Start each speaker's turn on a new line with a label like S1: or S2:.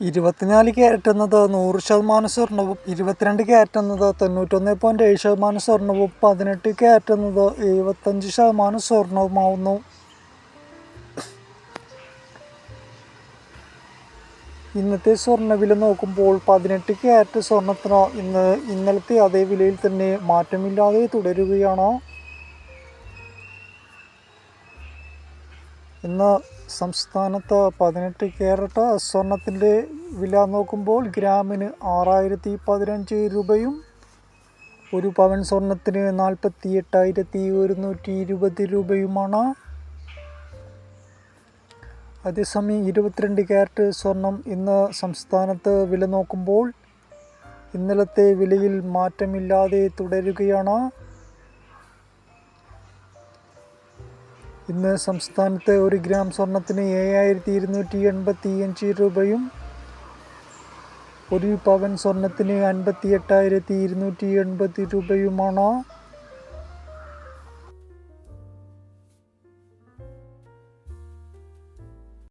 S1: ഇരുപത്തിനാല് കയറ്റുന്നത് നൂറ് ശതമാനം സ്വർണവും ഇരുപത്തിരണ്ട് കയറ്റുന്നത് തൊണ്ണൂറ്റൊന്ന് പോയിന്റ് ഏഴ് ശതമാനം സ്വർണവും പതിനെട്ട് കയറ്റുന്നത് എഴുപത്തഞ്ച് ശതമാനം സ്വർണവുമാവുന്നു. ഇന്നത്തെ സ്വർണവില നോക്കുമ്പോൾ പതിനെട്ട് ക്യാരറ്റ് സ്വർണത്തിന് ഇന്ന് ഇന്നലത്തെ അതേ വിലയിൽ തന്നെ മാറ്റമില്ലാതെ തുടരുകയാണ്. ഇന്ന് സംസ്ഥാനത്ത് പതിനെട്ട് ക്യാരറ്റ് സ്വർണത്തിന്റെ വില നോക്കുമ്പോൾ ഗ്രാമിന് ആറായിരത്തി പതിനഞ്ച് രൂപയും ഒരു പവൻ സ്വർണത്തിന് നാൽപ്പത്തി എട്ടായിരത്തി ഒരുന്നൂറ്റി ഇരുപത് രൂപയുമാണ്. അതേസമയം ഇരുപത്തിരണ്ട് ക്യാരറ്റ് സ്വർണം ഇന്ന് സംസ്ഥാനത്ത് വില നോക്കുമ്പോൾ ഇന്നലത്തെ വിലയിൽ മാറ്റമില്ലാതെ തുടരുകയാണ്. ഇന്ന് സംസ്ഥാനത്ത് ഒരു ഗ്രാം സ്വർണത്തിന് ഏഴായിരത്തി ഇരുന്നൂറ്റി എൺപത്തി അഞ്ച് രൂപയും ഒരു പവൻ സ്വർണത്തിന് അൻപത്തി എട്ടായിരത്തി ഇരുന്നൂറ്റി എൺപത് രൂപയുമാണ്.